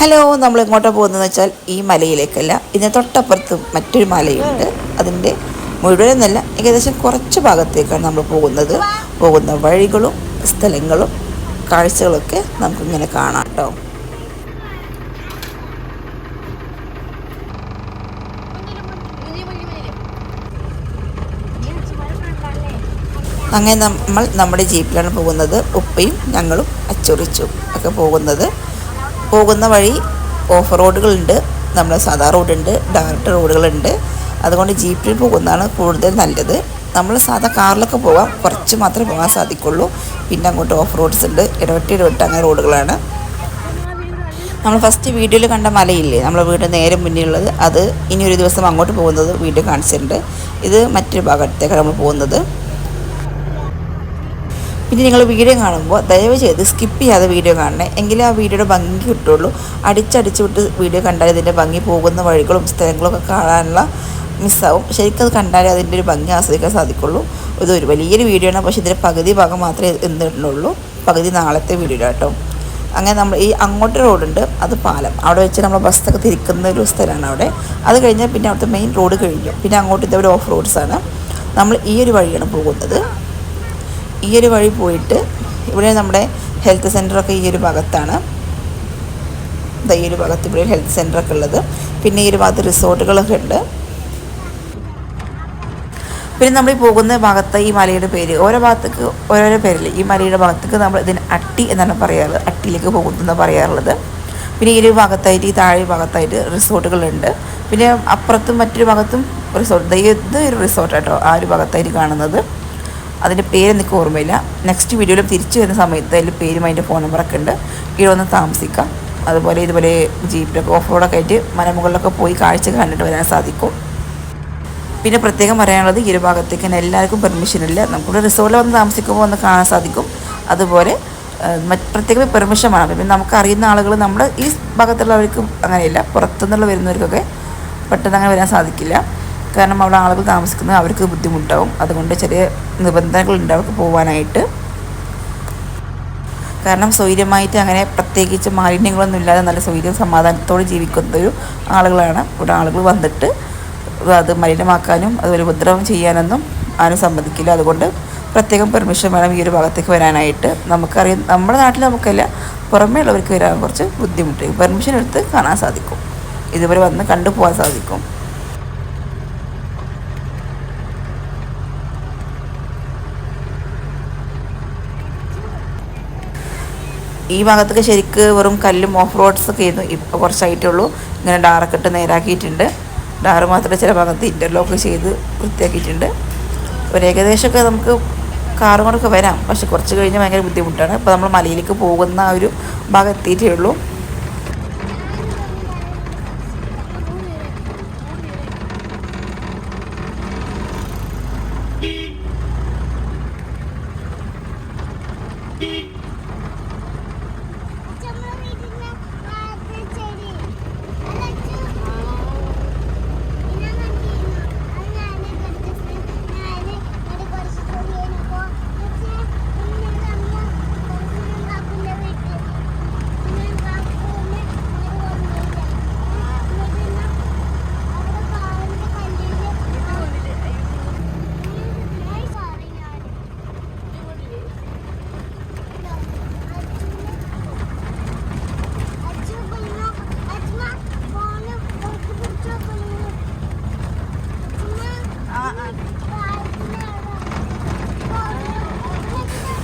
Hello നമ്മൾ എങ്ങോട്ടാണ് പോകുന്നതെന്ന് വെച്ചാൽ ഈ മലയിലേക്കല്ല. ഇതിന് തൊട്ടപ്പുറത്ത് മറ്റൊരു മലയുണ്ട്. അതിന്റെ മുഴുവനെന്നല്ല ഏകദേശം കുറച്ച് ഭാഗത്തേക്കാണ് നമ്മൾ പോകുന്നത്. പോകുന്ന വഴികളും സ്ഥലങ്ങളും കാഴ്ചകളൊക്കെ നമുക്കിങ്ങനെ കാണാം കേട്ടോ. അങ്ങനെ നമ്മൾ നമ്മുടെ ജീപ്പിലാണ് പോകുന്നത്. ഉപ്പയും ഞങ്ങളും അച്ചുറിച്ചും ഒക്കെ പോകുന്നത്. പോകുന്ന വഴി ഓഫ് റോഡുകളുണ്ട്. നമ്മുടെ സാധാ റോഡുണ്ട് ഡയറക്റ്റ് റോഡുകളുണ്ട്. അതുകൊണ്ട് ജീപ്പിൽ പോകുന്നതാണ് കൂടുതൽ നല്ലത്. നമ്മൾ സാധാ കാറിലൊക്കെ പോകാം കുറച്ച് മാത്രമേ പോകാൻ സാധിക്കുള്ളൂ. പിന്നെ അങ്ങോട്ട് ഓഫ് റോഡ്സ് ഉണ്ട് ഇടവെട്ടി ഇടവെട്ട് അങ്ങനെ റോഡുകളാണ്. നമ്മൾ ഫസ്റ്റ് വീഡിയോയിൽ കണ്ട മലയില്ലേ നമ്മളെ വീട് നേരെ മുന്നിലുള്ളത് അത് ഇനി ഒരു ദിവസം അങ്ങോട്ട് പോകുന്നത് വീഡിയോ കാണിച്ചിട്ടുണ്ട്. ഇത് മറ്റൊരു ഭാഗത്തേക്കാണ് നമ്മൾ പോകുന്നത്. പിന്നെ നിങ്ങൾ വീഡിയോ കാണുമ്പോൾ ദയവ് ചെയ്ത് സ്കിപ്പ് ചെയ്യാതെ വീഡിയോ കാണണേ. എങ്കിലേ ആ വീഡിയോയുടെ ഭംഗി കിട്ടുള്ളൂ. അടിച്ചടിച്ച് വിട്ട് വീഡിയോ കണ്ടാൽ ഇതിന്റെ ഭംഗി പോകുന്ന വഴികളും സ്ഥലങ്ങളും ഒക്കെ കാണാനുള്ള മിസ്സാവും ശരിക്കും അത് കണ്ടാലേ അതിന്റെ ഒരു ഭംഗി ആസ്വദിക്കാൻ സാധിക്കുള്ളൂ. ഇത് ഒരു വലിയൊരു വീഡിയോ ആണ്. പക്ഷേ ഇതിന്റെ പകുതി ഭാഗം മാത്രമേ എന്തിട്ടുള്ളൂ പകുതി നാളത്തെ വീഡിയോ കേട്ടോ. അങ്ങനെ നമ്മൾ ഈ അങ്ങോട്ട് റോഡുണ്ട്. അത് പാലം. അവിടെ വെച്ച് നമ്മൾ ബസ്സൊക്കെ തിരിക്കുന്ന ഒരു സ്ഥലമാണ് അവിടെ. അത് കഴിഞ്ഞാൽ പിന്നെ അവിടുത്തെ മെയിൻ റോഡ് കഴിഞ്ഞു. പിന്നെ അങ്ങോട്ട് ഇതവിടെ ഓഫ് റോഡ്സാണ് നമ്മൾ ഈ ഒരു വഴിയാണ് പോകുന്നത്. ഈ ഒരു വഴി പോയിട്ട് ഇവിടെ നമ്മുടെ ഹെൽത്ത് സെന്ററൊക്കെ ഈ ഒരു ഭാഗത്താണ്. ഈ ഒരു ഭാഗത്ത് ഇവിടെ ഹെൽത്ത് സെന്ററൊക്കെ ഉള്ളത്. പിന്നെ ഈ ഒരു ഭാഗത്ത് റിസോർട്ടുകളൊക്കെ ഉണ്ട്. പിന്നെ നമ്മൾ ഈ പോകുന്ന ഭാഗത്ത് ഈ മലയുടെ പേര് ഓരോ ഭാഗത്തേക്ക് ഓരോരോ പേരിൽ ഈ മലയുടെ ഭാഗത്തേക്ക് നമ്മൾ ഇതിന് അട്ടി എന്നാണ് പറയാറ് അട്ടിയിലേക്ക് പോകുന്നതെന്ന് പറയാറുള്ളത്. പിന്നെ ഈ ഒരു ഭാഗത്തായിട്ട് ഈ താഴെ ഭാഗത്തായിട്ട് റിസോർട്ടുകളുണ്ട് പിന്നെ അപ്പുറത്തും മറ്റൊരു ഭാഗത്തും റിസോർട്ട് ഇത് ഒരു റിസോർട്ട് കേട്ടോ ആ ഒരു ഭാഗത്തായിട്ട് കാണുന്നത്. അതിന്റെ പേര് എനിക്ക് ഓർമ്മയില്ല. നെക്സ്റ്റ് വീഡിയോയിൽ തിരിച്ചു വരുന്ന സമയത്ത് അതിൽ പേരും അതിന്റെ ഫോൺ നമ്പറൊക്കെ ഉണ്ട്. ഇവിടെ വന്ന് താമസിക്കാം. അതുപോലെ ഇതുപോലെ ജീപ്പിലൊക്കെ ഓഫ് റോഡൊക്കെ ആയിട്ട് മലമുകളിലൊക്കെ പോയി കാഴ്ച കണ്ടിട്ട് വരാൻ സാധിക്കും. പിന്നെ പ്രത്യേകം പറയാനുള്ളത് ഈ ഒരു ഭാഗത്തേക്ക് തന്നെ എല്ലാവർക്കും പെർമിഷൻ ഇല്ല. നമുക്കിവിടെ റിസോർട്ടിൽ വന്ന് താമസിക്കുമ്പോൾ ഒന്ന് കാണാൻ സാധിക്കും. അതുപോലെ പ്രത്യേക പെർമിഷൻ വേണം. പിന്നെ നമുക്കറിയുന്ന ആളുകൾ നമ്മൾ ഈ ഭാഗത്തുള്ളവർക്കും അങ്ങനെയില്ല പുറത്തുനിന്നുള്ള വരുന്നവർക്കൊക്കെ പെട്ടെന്ന് അങ്ങനെ വരാൻ സാധിക്കില്ല. കാരണം അവിടെ ആളുകൾ താമസിക്കുന്നത് അവർക്ക് ബുദ്ധിമുട്ടാവും. അതുകൊണ്ട് ചെറിയ നിബന്ധനകളുണ്ട് അവർക്ക് പോകാനായിട്ട് കാരണം സ്വൈര്യമായിട്ട് അങ്ങനെ പ്രത്യേകിച്ച് മാലിന്യങ്ങളൊന്നും ഇല്ലാതെ നല്ല സ്വൈര്യം സമാധാനത്തോടെ ജീവിക്കുന്ന ഒരു ആളുകളാണ് ഇവിടെ ആളുകൾ വന്നിട്ട് അത് മലിനമാക്കാനും അതുപോലെ ഉപദ്രവം ചെയ്യാനൊന്നും ആരും സമ്മതിക്കില്ല. അതുകൊണ്ട് പ്രത്യേകം പെർമിഷൻ വേണം ഈ ഒരു ഭാഗത്തേക്ക് വരാനായിട്ട്. നമുക്കറിയാം നമ്മുടെ നാട്ടിൽ നമുക്കല്ല പുറമേ ഉള്ളവർക്ക് വരാൻ കുറച്ച് ബുദ്ധിമുട്ട്. പെർമിഷൻ എടുത്ത് കാണാൻ സാധിക്കും. ഇതുവരെ വന്ന് കണ്ടു പോകാൻ സാധിക്കും. ഈ ഭാഗത്തൊക്കെ ശരിക്ക് വെറും കല്ലും ഓഫ് റോഡ്സ് ഒക്കെ ആയിരുന്നു. ഇപ്പോൾ കുറച്ചായിട്ടേ ഉള്ളൂ ഇങ്ങനെ ഡാറൊക്കെ ഇട്ട് നേരാക്കിയിട്ടുണ്ട്. ഡാറ് മാത്രമേ ചില ഭാഗത്ത് ഇന്റർലോക്ക് ചെയ്ത് വൃത്തിയാക്കിയിട്ടുണ്ട്. ഒരു ഏകദേശമൊക്കെ നമുക്ക് കാറും കൊണ്ടൊക്കെ വരാം. പക്ഷെ കുറച്ച് കഴിഞ്ഞ് ഭയങ്കര ബുദ്ധിമുട്ടാണ്. ഇപ്പോൾ നമ്മൾ മലയിലേക്ക് പോകുന്ന ആ ഒരു ഭാഗം എത്തിയിട്ടേ ഉള്ളൂ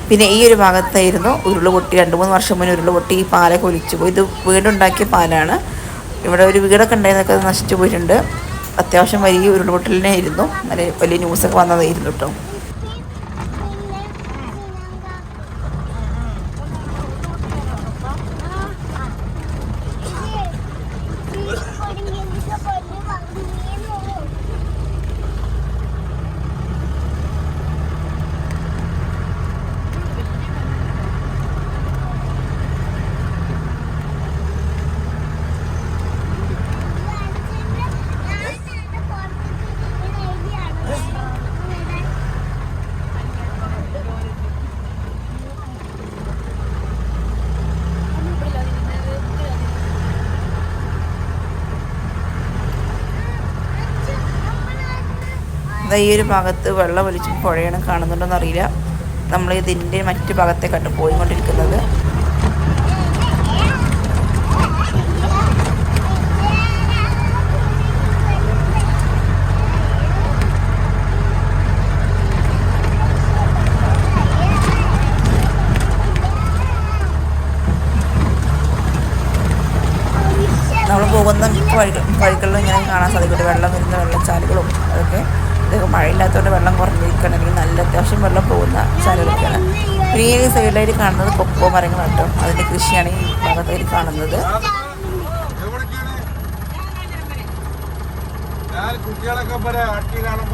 പിന്നെ ഈ ഒരു ഭാഗത്തായിരുന്നു ഉരുൾ പൊട്ടി. രണ്ട് മൂന്ന് വർഷം മുന്നേ ഉരുൾ പൊട്ടി. ഈ പാലൊക്കെ ഒലിച്ചു പോയി. ഇത് വീടുണ്ടാക്കിയ പാലാണ്. ഇവിടെ ഒരു വീടൊക്കെ ഉണ്ടായിരുന്നൊക്കെ നശിച്ചു പോയിട്ടുണ്ട്. അത്യാവശ്യം വലിയ ഉരുൾപൊട്ടലിനെ ആയിരുന്നു. നല്ല വലിയ ന്യൂസൊക്കെ വന്നതായിരുന്നു കേട്ടോ. ഈ ഒരു ഭാഗത്ത് വെള്ളം ഒലിച്ചും പുഴയാണ് കാണുന്നുണ്ടോന്ന് അറിയില്ല. നമ്മൾ ഇതിന്റെ മറ്റു ഭാഗത്തേക്കാട്ട് പോയിക്കൊണ്ടിരിക്കുന്നത്. നമ്മൾ പോകുന്ന വഴികൾ വഴികളിലും ഇങ്ങനെ കാണാൻ സാധിക്കും. വെള്ളം വരുന്ന വെള്ളച്ചാലുകളും അതൊക്കെ. മഴയില്ലാത്തതുകൊണ്ട് വെള്ളം കുറഞ്ഞിരിക്കണം അല്ലെങ്കിൽ നല്ല അത്യാവശ്യം വെള്ളം പോകുന്ന ചാലുകളൊക്കെയാണ് പിന്നെ ഈ സൈഡിലായിട്ട് കാണുന്നത് കൊക്കോ മരങ്ങളാണ് കേട്ടോ. അതിന്റെ കൃഷിയാണ് ഈ ഭാഗത്തായിട്ട് കാണുന്നത്. കുട്ടികളൊക്കെ പറയാ അട്ടി കാണാൻ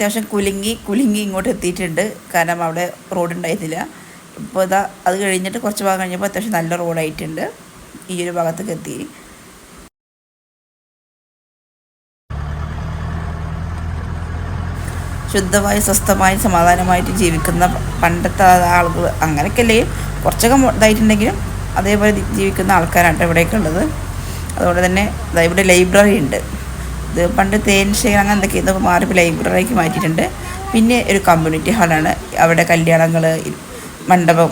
അത്യാവശ്യം കുലുങ്ങി കുലുങ്ങി ഇങ്ങോട്ട് എത്തിയിട്ടുണ്ട്. കാരണം അവിടെ റോഡ് ഉണ്ടായിരുന്നില്ല. ഇപ്പോൾ ഇതാ അത് കഴിഞ്ഞിട്ട് കുറച്ച് ഭാഗം കഴിഞ്ഞപ്പോൾ അത്യാവശ്യം നല്ല റോഡായിട്ടുണ്ട് ഈ ഒരു ഭാഗത്തേക്ക് എത്തി. ശുദ്ധമായി സ്വസ്ഥമായി സമാധാനമായിട്ട് ജീവിക്കുന്ന പണ്ടത്തെ ആളുകൾ അങ്ങനെയൊക്കെയല്ലേ? കുറച്ചൊക്കെ ഇതായിട്ടുണ്ടെങ്കിലും അതേപോലെ ജീവിക്കുന്ന ആൾക്കാരാണ് ഇവിടെയൊക്കെ ഉള്ളത്. അതുകൊണ്ട് തന്നെ ഇവിടെ ലൈബ്രറി ഉണ്ട്. ഇത് പണ്ട് തേൻശേഖരം അങ്ങനെ എന്തൊക്കെ ഇതൊക്കെ മാറി ലൈബ്രറിയിലേക്ക് മാറ്റിയിട്ടുണ്ട്. പിന്നെ ഒരു കമ്മ്യൂണിറ്റി ഹാളാണ് അവിടെ കല്യാണങ്ങൾ മണ്ഡപം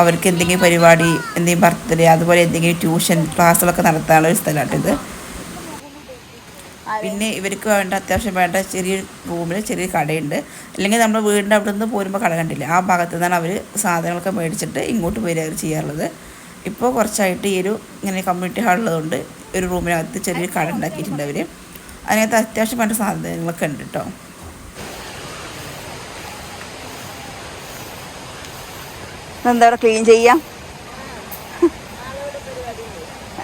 അവർക്ക് എന്തെങ്കിലും പരിപാടി എന്തെങ്കിലും ബർത്ത്ഡേ അതുപോലെ എന്തെങ്കിലും ട്യൂഷൻ ക്ലാസ്സുകളൊക്കെ നടത്താനുള്ള ഒരു സ്ഥലമാണിത് ഇത്. പിന്നെ ഇവർക്ക് വേണ്ട അത്യാവശ്യം വേണ്ട ചെറിയ റൂമിൽ ചെറിയ കടയുണ്ട്. അല്ലെങ്കിൽ നമ്മൾ വീടിന്റെ അവിടെ നിന്ന് പോരുമ്പോൾ കട കണ്ടില്ല? ആ ഭാഗത്ത് നിന്നാണ് അവർ സാധനങ്ങളൊക്കെ മേടിച്ചിട്ട് ഇങ്ങോട്ട് വരിക ചെയ്യാറുള്ളത്. ഇപ്പോൾ കുറച്ചായിട്ട് ഈ ഒരു ഇങ്ങനെ കമ്മ്യൂണിറ്റി ഹാളുള്ളതുകൊണ്ട് ഒരു റൂമിനകത്ത് ചെറിയൊരു കട ഉണ്ടാക്കിയിട്ടുണ്ട് അവർ അതിനകത്ത് അത്യാവശ്യം വേണ്ട സാധനങ്ങളൊക്കെ ഉണ്ട് കേട്ടോ എന്താ ക്ലീൻ ചെയ്യാം?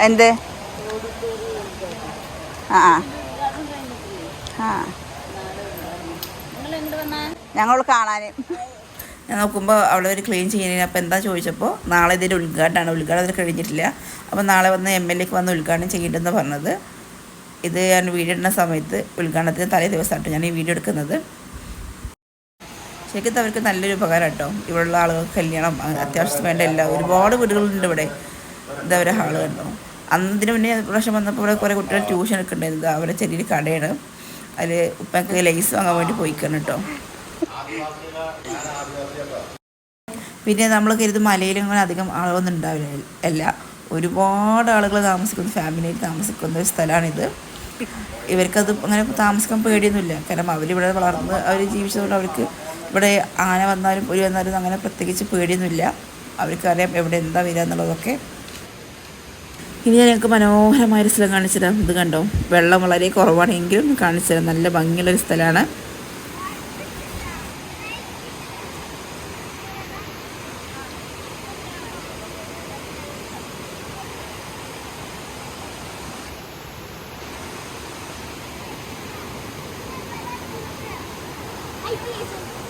എന്ത്? ആ ആ. ഞങ്ങൾ കാണാൻ ഞാൻ നോക്കുമ്പോൾ അവിടെ ഒരു ക്ലീൻ ചെയ്യുന്നതിന് അപ്പോൾ എന്താ ചോദിച്ചപ്പോൾ നാളെ ഇതിന്റെ ഉദ്ഘാടനമാണ് ഉദ്ഘാടനം കഴിഞ്ഞിട്ടില്ല. അപ്പോൾ നാളെ വന്ന് എം എൽ എക്ക് വന്ന് ഉദ്ഘാടനം ചെയ്യേണ്ടെന്ന് പറഞ്ഞത്. ഇത് ഞാൻ വീഡിയോ ഇടുന്ന സമയത്ത് ഉദ്ഘാടനത്തിന് തലേ ദിവസമായിട്ട് ഞാൻ ഈ വീഡിയോ എടുക്കുന്നത്. ശരിക്കും അവർക്ക് നല്ലൊരു ഉപകാരം കേട്ടോ. ഇവിടെയുള്ള ആളുകൾക്ക് കല്യാണം അത്യാവശ്യത്തിന് അത്യാവശ്യം വേണ്ട എല്ലാ ഒരുപാട് വീടുകളുണ്ട് ഇവിടെ. ഇതാ അവരെ ഹാൾ കണ്ടോ. അന്നതിന് മുന്നേ പ്രാവശ്യം വന്നപ്പോൾ ഇവിടെ കുറേ കുട്ടികൾ ട്യൂഷൻ എടുക്കുന്നുണ്ടായിരുന്നു. അവരെ ചെറിയ കടയാണ്. അതിൽ ഉപ്പയ്ക്ക് ലൈസ് വാങ്ങാൻ വേണ്ടി പോയിക്കണം കേട്ടോ. പിന്നെ നമ്മൾ കരുത് മലയിലും അങ്ങനെ അധികം ആളുകളൊന്നും ഉണ്ടാവില്ല. അല്ല. ഒരുപാട് ആളുകൾ താമസിക്കുന്ന ഫാമിലിയിൽ താമസിക്കുന്ന ഒരു സ്ഥലമാണിത്. ഇവർക്കത് അങ്ങനെ താമസിക്കാൻ പേടിയൊന്നുമില്ല. കാരണം അവരിവിടെ വളർന്ന് അവർ ജീവിച്ചതുകൊണ്ട് അവർക്ക് ഇവിടെ ആന വന്നാലും ഒരു വന്നാലും അങ്ങനെ പ്രത്യേകിച്ച് പേടിയൊന്നുമില്ല. അവർക്കറിയാം എവിടെ എന്താ വരിക എന്നുള്ളതൊക്കെ. ഇനി ഞാൻ ഞങ്ങൾക്ക് മനോഹരമായൊരു സ്ഥലം കാണിച്ചു തരാം. ഇത് കണ്ടോ? വെള്ളം വളരെ കുറവാണെങ്കിലും കാണിച്ചു തരാം. നല്ല ഭംഗിയുള്ളൊരു സ്ഥലമാണ്. വീട്ടാ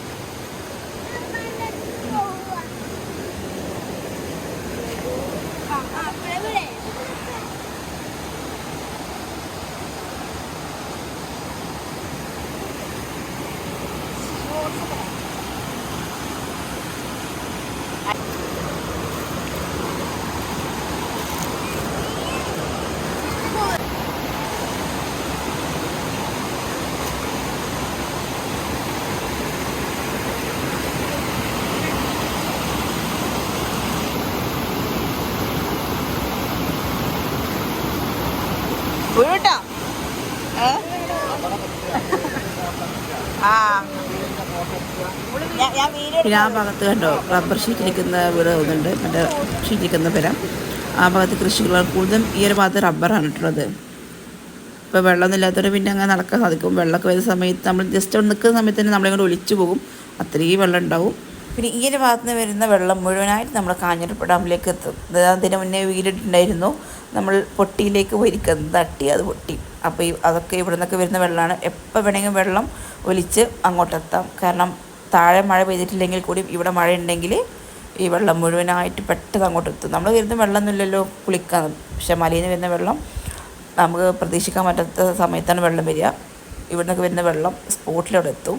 പിന്നെ ആ ഭാഗത്ത് കണ്ടോ റബ്ബർ ഷീറ്റ് ഷീറ്റിരിക്കുന്ന വീട് കണ്ടോ മറ്റേ ഷീറ്റിരിക്കുന്ന പെരം. ആ ഭാഗത്ത് കൃഷികൾ കൂടുതലും ഈ ഒരു ഭാഗത്ത് റബ്ബറാണ് ഇട്ടുള്ളത് ഇപ്പോൾ വെള്ളമൊന്നും ഇല്ലാത്തവർ പിന്നെ അങ്ങനെ നടക്കാൻ സാധിക്കും. വെള്ളമൊക്കെ വരുന്ന സമയത്ത് നമ്മൾ ജസ്റ്റ് ഒന്ന് നിൽക്കുന്ന സമയത്ത് തന്നെ നമ്മളിങ്ങോട്ട് ഒലിച്ചു പോകും. അത്രയും വെള്ളം ഉണ്ടാവും. പിന്നെ ഈ ഒരു ഭാഗത്ത് നിന്ന് വരുന്ന വെള്ളം മുഴുവനായിട്ട് നമ്മൾ കാഞ്ഞിരപ്പ ഡാമിലേക്ക് എത്തും. അതിന് മുന്നേ വീടിട്ടുണ്ടായിരുന്നു. നമ്മൾ പൊട്ടിയിലേക്ക് പോയിരിക്കുന്നത് തട്ടി അത് പൊട്ടി. അപ്പോൾ ഈ അതൊക്കെ ഇവിടെ നിന്നൊക്കെ വരുന്ന വെള്ളമാണ്. എപ്പോൾ വേണമെങ്കിലും വെള്ളം ഒലിച്ച് അങ്ങോട്ടെത്താം. കാരണം താഴെ മഴ പെയ്തിട്ടില്ലെങ്കിൽ കൂടി ഇവിടെ മഴ ഉണ്ടെങ്കിൽ ഈ വെള്ളം മുഴുവനായിട്ട് പെട്ടെന്ന് അങ്ങോട്ട് എത്തും. നമ്മൾ വരുന്ന വെള്ളമൊന്നുമില്ലല്ലോ കുളിക്കാൻ. പക്ഷേ മലയിൽ വരുന്ന വെള്ളം നമുക്ക് പ്രതീക്ഷിക്കാൻ പറ്റാത്ത സമയത്താണ് വെള്ളം വരിക. ഇവിടെ നിന്നൊക്കെ വരുന്ന വെള്ളം സ്പോട്ടിലവിടെ എത്തും.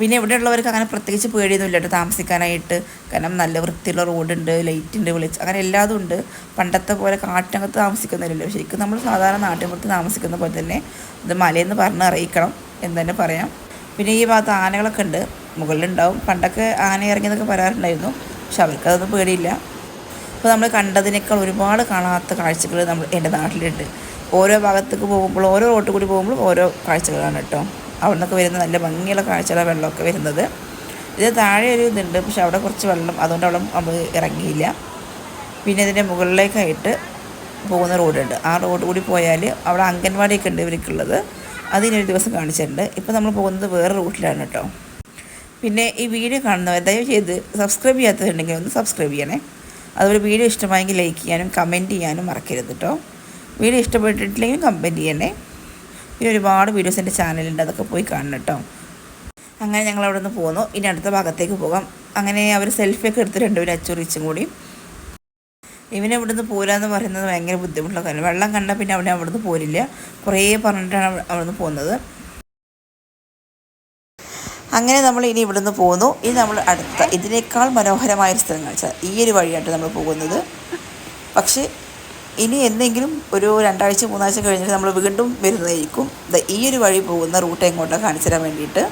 പിന്നെ ഇവിടെ ഉള്ളവർക്ക് അങ്ങനെ പ്രത്യേകിച്ച് പേടിയൊന്നും ഇല്ല കേട്ടോ താമസിക്കാനായിട്ട്. കാരണം നല്ല വൃത്തിയുള്ള റോഡുണ്ട് ലൈറ്റുണ്ട് വിളിച്ച് അങ്ങനെ എല്ലാതും ഉണ്ട്. പണ്ടത്തെ പോലെ കാട്ടിനകത്ത് താമസിക്കുന്നില്ലല്ലോ ശരിക്കും നമ്മൾ സാധാരണ നാട്ടിൻപുറത്ത് താമസിക്കുന്ന പോലെ തന്നെ ഇത് മലയെന്ന് പറഞ്ഞ് അറിയിക്കണം എന്ന് തന്നെ പറയാം. പിന്നെ ഈ ഭാഗത്ത് ആനകളൊക്കെ ഉണ്ട്. മുകളിലുണ്ടാവും. പണ്ടൊക്കെ ആന ഇറങ്ങിയതൊക്കെ വരാറുണ്ടായിരുന്നു. പക്ഷെ അവർക്കതൊന്നും പേടിയില്ല. അപ്പോൾ നമ്മൾ കണ്ടതിനേക്കാൾ ഒരുപാട് കാണാത്ത കാഴ്ചകൾ നമ്മൾ എന്റെ നാട്ടിലുണ്ട്. ഓരോ ഭാഗത്തേക്ക് പോകുമ്പോൾ ഓരോ റോട്ട് കൂടി പോകുമ്പോഴും ഓരോ കാഴ്ചകളാണ് കേട്ടോ. അവിടെ നിന്നൊക്കെ വരുന്ന നല്ല ഭംഗിയുള്ള കാഴ്ചകളാണ് വെള്ളമൊക്കെ വരുന്നത്. ഇത് താഴെ ഒരു ഇതുണ്ട്. പക്ഷെ അവിടെ കുറച്ച് വെള്ളം അതുകൊണ്ട് അവിടെ നമ്മൾ ഇറങ്ങിയില്ല. പിന്നെ ഇതിന്റെ മുകളിലേക്കായിട്ട് പോകുന്ന റോഡുണ്ട്. ആ റോഡ് കൂടി പോയാൽ അവിടെ അംഗൻവാടിയൊക്കെ ഉണ്ട് ഇവർക്കുള്ളത്. അതിനൊരു ദിവസം കാണിച്ചിട്ടുണ്ട്. ഇപ്പോൾ നമ്മൾ പോകുന്നത് വേറെ റൂട്ടിലാണ് കേട്ടോ. പിന്നെ ഈ വീഡിയോ കാണുന്നവർ ദയവ് ചെയ്ത് സബ്സ്ക്രൈബ് ചെയ്യാത്തതുണ്ടെങ്കിൽ ഒന്ന് സബ്സ്ക്രൈബ് ചെയ്യണേ. അതുപോലെ വീഡിയോ ഇഷ്ടമായെങ്കിൽ ലൈക്ക് ചെയ്യാനും കമന്റ് ചെയ്യാനും മറക്കരുത് കേട്ടോ. വീഡിയോ ഇഷ്ടപ്പെട്ടിട്ടില്ലെങ്കിൽ കമന്റ് ചെയ്യണേ. പിന്നെ ഒരുപാട് വീഡിയോസ് എന്റെ ചാനലുണ്ട് അതൊക്കെ പോയി കാണണം കേട്ടോ. അങ്ങനെ ഞങ്ങൾ അവിടെ നിന്ന് പോന്നു. ഇനി അടുത്ത ഭാഗത്തേക്ക് പോകാം. അങ്ങനെ അവർ സെൽഫിയൊക്കെ എടുത്ത് രണ്ടുപേരും അച്ചുറിച്ചും കൂടി. ഇവനെ ഇവിടുന്ന് പോരാന്ന് പറയുന്നത് ഭയങ്കര ബുദ്ധിമുട്ടുള്ള കാര്യം വെള്ളം കണ്ടാൽ പിന്നെ അവിടെ അവിടുന്ന് പോരില്ല. കുറേ പറഞ്ഞിട്ടാണ് അവ- അവിടുന്ന് പോകുന്നത്. അങ്ങനെ നമ്മൾ ഇനി ഇവിടുന്ന് പോന്നു ഇനി നമ്മൾ അടുത്ത ഇതിനേക്കാൾ മനോഹരമായ സ്ഥലങ്ങൾ ഈ ഒരു വഴിയായിട്ട് നമ്മൾ പോകുന്നത്. പക്ഷേ ഇനി എന്തെങ്കിലും ഒരു രണ്ടാഴ്ച മൂന്നാഴ്ച കഴിഞ്ഞിട്ട് നമ്മൾ വീണ്ടും വരുന്നതായിരിക്കും. ഈ ഒരു വഴി പോകുന്ന റൂട്ട് എങ്ങോട്ടാണ് കാണിച്ചു തരാൻ വേണ്ടിയിട്ട്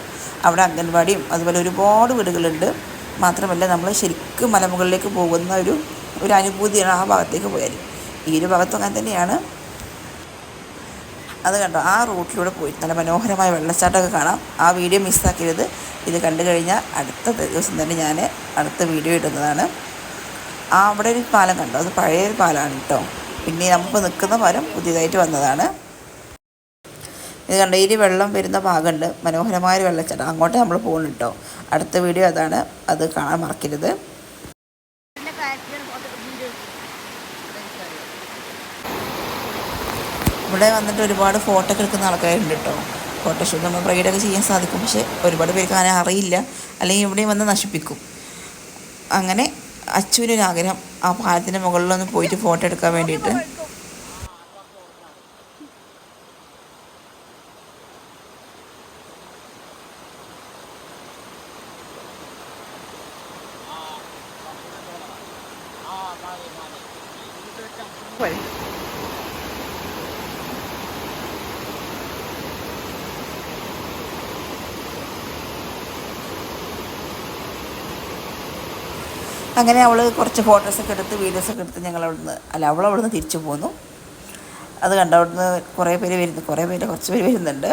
അവിടെ അംഗൻവാടിയും അതുപോലെ ഒരുപാട് വീടുകളുണ്ട്. മാത്രമല്ല നമ്മൾ ശരിക്കും മലമുകളിലേക്ക് പോകുന്ന ഒരു ഒരു അനുഭൂതിയാണ് ആ ഭാഗത്തേക്ക് പോയാൽ ഈ ഒരു ഭാഗത്തും അങ്ങനെ തന്നെയാണ്. അത് കണ്ടോ? ആ റൂട്ടിലൂടെ പോയി. നല്ല മനോഹരമായ വെള്ളച്ചാട്ടമൊക്കെ കാണാം. ആ വീഡിയോ മിസ്സാക്കരുത്. ഇത് കണ്ടു കഴിഞ്ഞാൽ അടുത്ത ദിവസം തന്നെ ഞാൻ അടുത്ത വീഡിയോ ഇടുന്നതാണ്. ആ അവിടെ ഒരു പാലം കണ്ടോ? അത് പഴയ ഒരു പാലമാണ് കേട്ടോ. പിന്നെ നമുക്ക് നിൽക്കുന്ന പാലം പുതിയതായിട്ട് വന്നതാണ്. ഇത് കണ്ടോ? ഇനി വെള്ളം വരുന്ന ഭാഗമുണ്ട്. മനോഹരമായ ഒരു വെള്ളച്ചാട്ടം. അങ്ങോട്ട് നമ്മൾ പോകുന്നുണ്ടോ അടുത്ത വീഡിയോ അതാണ്. അത് കാണാൻ മറക്കരുത്. ഇവിടെ വന്നിട്ട് ഒരുപാട് ഫോട്ടോ ഒക്കെ എടുക്കുന്ന ആൾക്കാരുണ്ട് കേട്ടോ ഫോട്ടോഷൂട്ട് നമ്മൾ പ്രൈഡൊക്കെ ചെയ്യാൻ സാധിക്കും. പക്ഷേ ഒരുപാട് പേർക്ക് അങ്ങനെ അറിയില്ല. അല്ലെങ്കിൽ ഇവിടെ വന്ന് നശിപ്പിക്കും. അങ്ങനെ അച്ചുവിനൊരാഗ്രഹം ആ പാലത്തിന്റെ മുകളിലൊന്ന് പോയിട്ട് ഫോട്ടോ എടുക്കാൻ വേണ്ടിയിട്ട്. അങ്ങനെ അവൾ കുറച്ച് ഫോട്ടോസൊക്കെ എടുത്ത് വീഡിയോസൊക്കെ എടുത്ത് ഞങ്ങൾ അവിടുന്ന് അല്ല അവൾ അവിടുന്ന് തിരിച്ചു പോന്നു. അത് കണ്ട അവിടുന്ന് കുറേ പേര് വരുന്നു കുറേ പേര് കുറച്ച് പേര് വരുന്നുണ്ട്.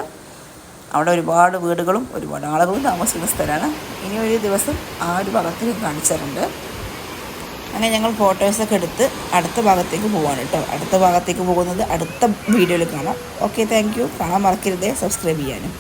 അവിടെ ഒരുപാട് വീടുകളും ഒരുപാട് ആളുകളും താമസിക്കുന്ന സ്ഥലമാണ്. ഇനി ഒരു ദിവസം ആ ഒരു ഭാഗത്തേക്ക് കാണിച്ചിട്ടുണ്ട്. അങ്ങനെ ഞങ്ങൾ ഫോട്ടോസൊക്കെ എടുത്ത് അടുത്ത ഭാഗത്തേക്ക് പോവാണ് കേട്ടോ. അടുത്ത ഭാഗത്തേക്ക് പോകുന്നത് അടുത്ത വീഡിയോയിൽ കാണാം. ഓക്കെ താങ്ക് യു കാണാൻ മറക്കരുതേ. സബ്സ്ക്രൈബ് ചെയ്യാനും.